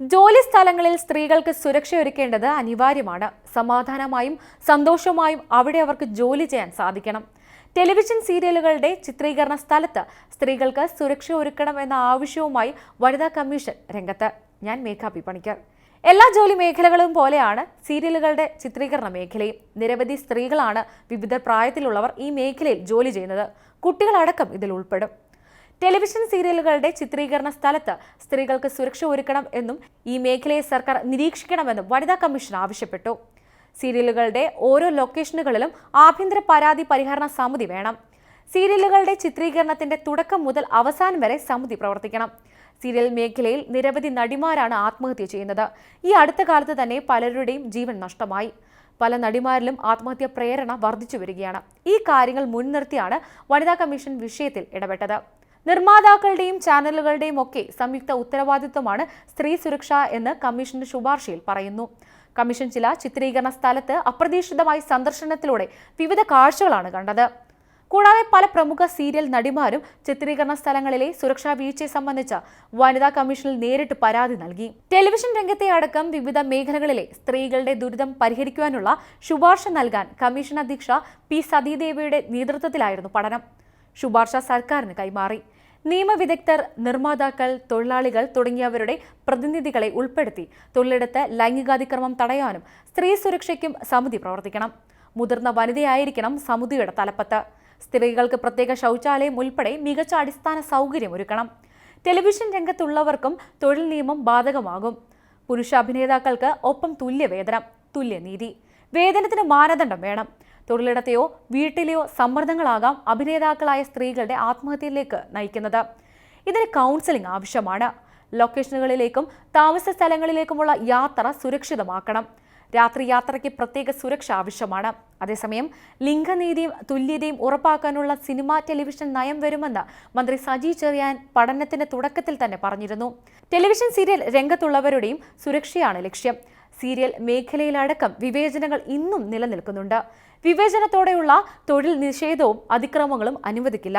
ജോലി സ്ഥലങ്ങളിൽ സ്ത്രീകൾക്ക് സുരക്ഷയൊരുക്കേണ്ടത് അനിവാര്യമാണ്. സമാധാനമായും സന്തോഷമായും അവിടെ അവർക്ക് ജോലി ചെയ്യാൻ സാധിക്കണം. ടെലിവിഷൻ സീരിയലുകളുടെ ചിത്രീകരണ സ്ഥലത്ത് സ്ത്രീകൾക്ക് സുരക്ഷ ഒരുക്കണം എന്ന ആവശ്യവുമായി വനിതാ കമ്മീഷൻ രംഗത്ത്. ഞാൻ മേഘാപി പണിക്കർ. എല്ലാ ജോലി മേഖലകളും പോലെയാണ് സീരിയലുകളുടെ ചിത്രീകരണ മേഖലയും. നിരവധി സ്ത്രീകളാണ് വിവിധ പ്രായത്തിലുള്ളവർ ഈ മേഖലയിൽ ജോലി ചെയ്യുന്നത്. കുട്ടികളടക്കം ഇതിൽ ഉൾപ്പെടും. ടെലിവിഷൻ സീരിയലുകളുടെ ചിത്രീകരണ സ്ഥലത്ത് സ്ത്രീകൾക്ക് സുരക്ഷ ഒരുക്കണം എന്നും ഈ മേഖലയെ സർക്കാർ നിരീക്ഷിക്കണമെന്നും വനിതാ കമ്മീഷൻ ആവശ്യപ്പെട്ടു. സീരിയലുകളുടെ ഓരോ ലൊക്കേഷനുകളിലും ആഭ്യന്തര പരാതി പരിഹരണ സമിതി വേണം. സീരിയലുകളുടെ ചിത്രീകരണത്തിന്റെ തുടക്കം മുതൽ അവസാനം വരെ സമിതി പ്രവർത്തിക്കണം. സീരിയൽ മേഖലയിൽ നിരവധി നടിമാരാണ് ആത്മഹത്യ ചെയ്യുന്നത്. ഈ അടുത്ത കാലത്ത് തന്നെ പലരുടെയും ജീവൻ നഷ്ടമായി. പല നടിമാരിലും ആത്മഹത്യ പ്രേരണ വർദ്ധിച്ചു വരികയാണ്. ഈ കാര്യങ്ങൾ മുൻനിർത്തിയാണ് വനിതാ കമ്മീഷൻ വിഷയത്തിൽ ഇടപെട്ടത്. നിർമ്മാതാക്കളുടെയും ചാനലുകളുടെയും ഒക്കെ സംയുക്ത ഉത്തരവാദിത്വമാണ് സ്ത്രീ സുരക്ഷ എന്ന് കമ്മീഷന്റെ ശുപാർശയിൽ പറയുന്നു. കമ്മീഷൻ ചില ചിത്രീകരണ സ്ഥലത്ത് അപ്രതീക്ഷിതമായി സന്ദർശനത്തിലൂടെ വിവിധ കാഴ്ചകളാണ് കണ്ടത്. കൂടാതെ പല പ്രമുഖ സീരിയൽ നടിമാരും ചിത്രീകരണ സ്ഥലങ്ങളിലെ സുരക്ഷാ വീഴ്ചയെ സംബന്ധിച്ച വനിതാ കമ്മീഷനിൽ നേരിട്ട് പരാതി നൽകി. ടെലിവിഷൻ രംഗത്തെ അടക്കം വിവിധ മേഖലകളിലെ സ്ത്രീകളുടെ ദുരിതം പരിഹരിക്കുവാനുള്ള ശുപാർശ നൽകാൻ കമ്മീഷൻ അധ്യക്ഷ പി സതീദേവിയുടെ നേതൃത്വത്തിലായിരുന്നു പഠനം. ശുപാർശ സർക്കാരിന് കൈമാറി. നിയമവിദഗ്ധർ നിർമ്മാതാക്കൾ തൊഴിലാളികൾ തുടങ്ങിയവരുടെ പ്രതിനിധികളെ ഉൾപ്പെടുത്തി തൊഴിലിടത്ത് ലൈംഗികാതിക്രമം തടയാനും സ്ത്രീ സുരക്ഷയ്ക്കും സമിതി പ്രവർത്തിക്കണം. മുതിർന്ന വനിതയായിരിക്കണം സമിതിയുടെ തലപ്പത്ത്. സ്ത്രീകൾക്ക് പ്രത്യേക ശൗചാലയം ഉൾപ്പെടെ മികച്ച അടിസ്ഥാന സൗകര്യം ഒരുക്കണം. ടെലിവിഷൻ രംഗത്തുള്ളവർക്കും തൊഴിൽ നിയമം ബാധകമാകും. പുരുഷ അഭിനേതാക്കൾക്ക് ഒപ്പം തുല്യവേതനം തുല്യനീതി. വേതനത്തിന് മാനദണ്ഡം വേണം. തൊഴിലിടത്തെയോ വീട്ടിലെയോ സമ്മർദ്ദങ്ങളാകാം അഭിനേതാക്കളായ സ്ത്രീകളുടെ ആത്മഹത്യയിലേക്ക് നയിക്കുന്നത്. ഇതിന് കൗൺസിലിംഗ് ആവശ്യമാണ്. ലൊക്കേഷനുകളിലേക്കും താമസ സ്ഥലങ്ങളിലേക്കുമുള്ള യാത്ര സുരക്ഷിതമാക്കണം. രാത്രി യാത്രയ്ക്ക് പ്രത്യേക സുരക്ഷ ആവശ്യമാണ്. അതേസമയം ലിംഗനീതിയും തുല്യതയും ഉറപ്പാക്കാനുള്ള സിനിമ ടെലിവിഷൻ നയം വരുമെന്ന് മന്ത്രി സജി ചെറിയാൻ പഠനത്തിന്റെ തുടക്കത്തിൽ തന്നെ പറഞ്ഞിരുന്നു. ടെലിവിഷൻ സീരിയൽ രംഗത്തുള്ളവരുടെയും സുരക്ഷയാണ് ലക്ഷ്യം. സീരിയൽ മേഖലയിലടക്കം വിവേചനങ്ങൾ ഇന്നും നിലനിൽക്കുന്നുണ്ട്. വിവേചനത്തോടെയുള്ള തൊഴിൽ നിഷേധവും അതിക്രമങ്ങളും അനുവദിക്കില്ല.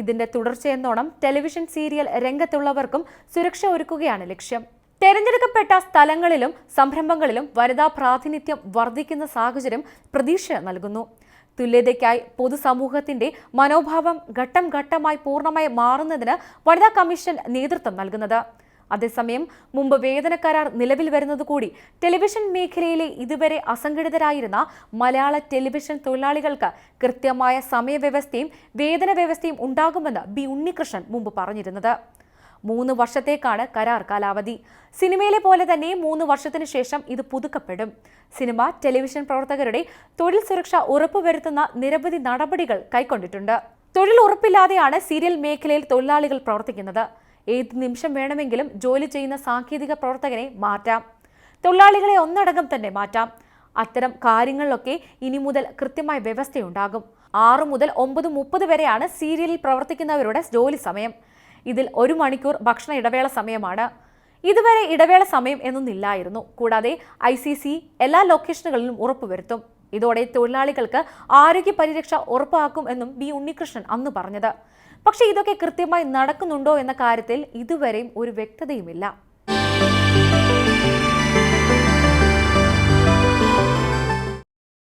ഇതിന്റെ തുടർച്ചയെന്നോണം ടെലിവിഷൻ സീരിയൽ രംഗത്തുള്ളവർക്കും സുരക്ഷ ഒരുക്കുകയാണ് ലക്ഷ്യം. തെരഞ്ഞെടുക്കപ്പെട്ട സ്ഥലങ്ങളിലും സംരംഭങ്ങളിലും വനിതാ പ്രാതിനിധ്യം വർദ്ധിക്കുന്ന സാഹചര്യം പ്രതീക്ഷ നൽകുന്നു. തുല്യതയ്ക്കായി പൊതുസമൂഹത്തിന്റെ മനോഭാവം ഘട്ടം ഘട്ടമായി പൂർണമായി മാറുന്നതിന് വനിതാ കമ്മീഷൻ നേതൃത്വം നൽകുന്നത്. അതേസമയം മുമ്പ് വേതന കരാർ നിലവിൽ വരുന്നത് കൂടി ടെലിവിഷൻ മേഖലയിലെ ഇതുവരെ അസംഘടിതരായിരുന്ന മലയാള ടെലിവിഷൻ തൊഴിലാളികൾക്ക് കൃത്യമായ സമയവ്യവസ്ഥയും വേതന വ്യവസ്ഥയും ഉണ്ടാകുമെന്ന് ബി ഉണ്ണികൃഷ്ണൻ മുമ്പ് പറഞ്ഞിരുന്നത്. മൂന്ന് വർഷത്തേക്കാണ് കരാർ കാലാവധി. സിനിമയിലെ പോലെ തന്നെ മൂന്ന് വർഷത്തിനു ശേഷം ഇത് പുതുക്കപ്പെടും. സിനിമ ടെലിവിഷൻ പ്രവർത്തകരുടെ തൊഴിൽ സുരക്ഷ ഉറപ്പുവരുത്തുന്ന നിരവധി നടപടികൾ കൈക്കൊണ്ടിട്ടുണ്ട്. തൊഴിൽ ഉറപ്പില്ലാതെയാണ് സീരിയൽ മേഖലയിൽ തൊഴിലാളികൾ പ്രവർത്തിക്കുന്നത്. ഏത് നിമിഷം വേണമെങ്കിലും ജോലി ചെയ്യുന്ന സാങ്കേതിക പ്രവർത്തകനെ മാറ്റാം. തൊഴിലാളികളെ ഒന്നടങ്കം തന്നെ മാറ്റാം. അത്തരം കാര്യങ്ങളിലൊക്കെ ഇനി മുതൽ കൃത്യമായ വ്യവസ്ഥയുണ്ടാകും. ആറു മുതൽ ഒമ്പത് മുപ്പത് വരെയാണ് സീരിയലിൽ പ്രവർത്തിക്കുന്നവരുടെ ജോലി സമയം. ഇതിൽ ഒരു മണിക്കൂർ ഭക്ഷണ ഇടവേള സമയമാണ്. ഇതുവരെ ഇടവേള സമയം എന്നൊന്നില്ലായിരുന്നു. കൂടാതെ ഐ സി സി എല്ലാ ലൊക്കേഷനുകളിലും ഉറപ്പുവരുത്തും. ഇതോടെ തൊഴിലാളികൾക്ക് ആരോഗ്യ പരിരക്ഷ ഉറപ്പാക്കും എന്നും ബി ഉണ്ണികൃഷ്ണൻ അന്ന് പറഞ്ഞത്. പക്ഷേ ഇതൊക്കെ കൃത്യമായി നടക്കുന്നുണ്ടോ എന്ന കാര്യത്തിൽ ഇതുവരെയും ഒരു വ്യക്തതയുമില്ല.